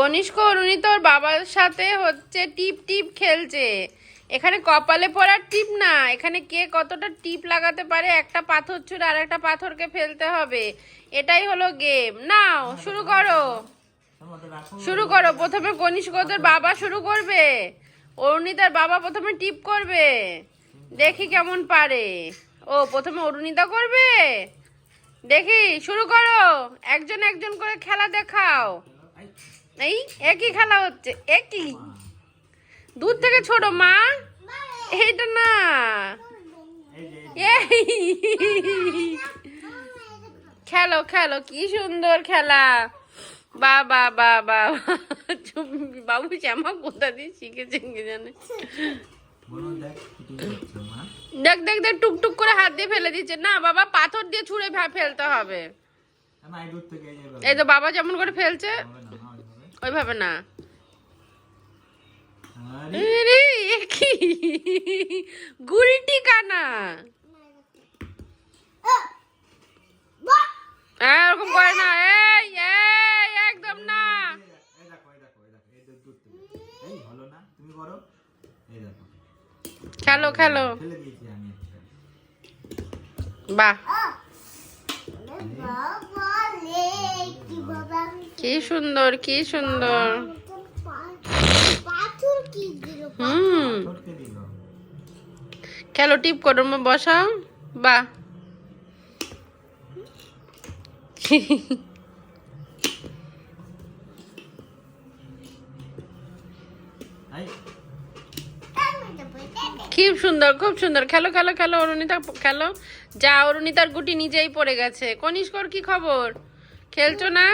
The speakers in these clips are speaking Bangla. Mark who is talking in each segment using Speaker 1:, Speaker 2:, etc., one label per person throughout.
Speaker 1: কনিষ্ক অরুণী তোর বাবার সাথে হচ্ছে টিপ টিপ খেলছে। এখানে কপালে পড়ার টিপ না, এখানে কে কতটা টিপ লাগাতে পারে একটা পাথর ছুঁড়ে আর একটা পাথরকে ফেলতে হবে। এটাই হলো গেম নাও, শুরু করো। শুরু করো, প্রথমে কনিষ্ক তোর বাবা শুরু করবে। অরুণিতার বাবা প্রথমে টিপ করবে। দেখি কেমন পারে। ও, প্রথমে অরুণিতা করবে? দেখি, শুরু করো। একজন একজন করে খেলা দেখাও। এই একই খেলা হচ্ছে একই। দূর থেকে ছোট মা। এইটা না। খেলো খেলো কি সুন্দর খেলা। বা বা বা বা বাবু শ্যামা কোথা দিয়ে শিখেছেন কি জানে?
Speaker 2: দেখ
Speaker 1: দেখ দেখ টুকটুক করে হাত দিয়ে ফেলে দিচ্ছে। না বাবা পাথর দিয়ে ছুঁড়ে ফেলতে হবে।
Speaker 2: এই
Speaker 1: তো বাবা যেমন করে ফেলছে
Speaker 2: হবে না হ্যাঁ, এইভাবে।
Speaker 1: ওইভাবে না।
Speaker 2: আরে,
Speaker 1: কি গুলটি কানা। ওরকম করে না। এই এই একদম না।
Speaker 2: এই দেখো এই দেখো এই দেখো এই দূর দূর এই হলো না? তুমি করো। এই দেখো।
Speaker 1: খেলো খেলো।
Speaker 2: ফেলে দিয়েছি আমি একটা।
Speaker 1: বাহ। কি সুন্দর কি সুন্দর। হুম। খেলো, টিপ করো বসাও।
Speaker 2: এই
Speaker 1: খুব সুন্দর খুব সুন্দর। খেলো খেলো খেলো, অরুণিতা, খেলো। যা, অরুণিতার গুটি নিজেই পড়ে গেছে। কনিষ্কর, কি খবর? খেলছো না?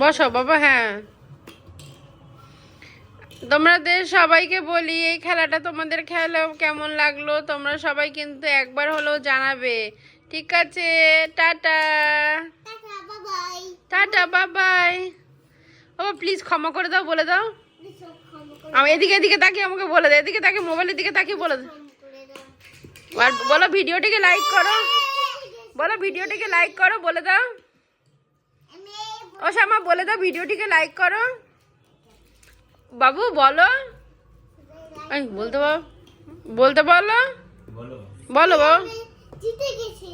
Speaker 1: বসো, বাবা হ্যাঁ। তোমাদের সবাইকে বলি, এই খেলাটা তোমাদের খেলা কেমন লাগল? তোমরা সবাই কিন্তু একবার হলেও জানাবে। ঠিক আছে, টাটা। টাটা, বাবাই। ও প্লিজ ক্ষমা করে দাও, বলে দাও। আমি এদিকে এদিকে তাকিয়ে আমাকে বলে দে এদিকে তাকিয়ে মোবাইলের দিকে তাকিয়ে বলে দাও। আর বলো, ভিডিওটিকে লাইক করো। বলো ভিডিওটিকে লাইক করো বলে দাও। ও শ্যামা বলে দাও ভিডিওটিকে লাইক করো। বাবু বলো। বলতে বল বলতে বলো।
Speaker 2: বলো।
Speaker 1: বলো বাবু
Speaker 3: জিতে গেছে।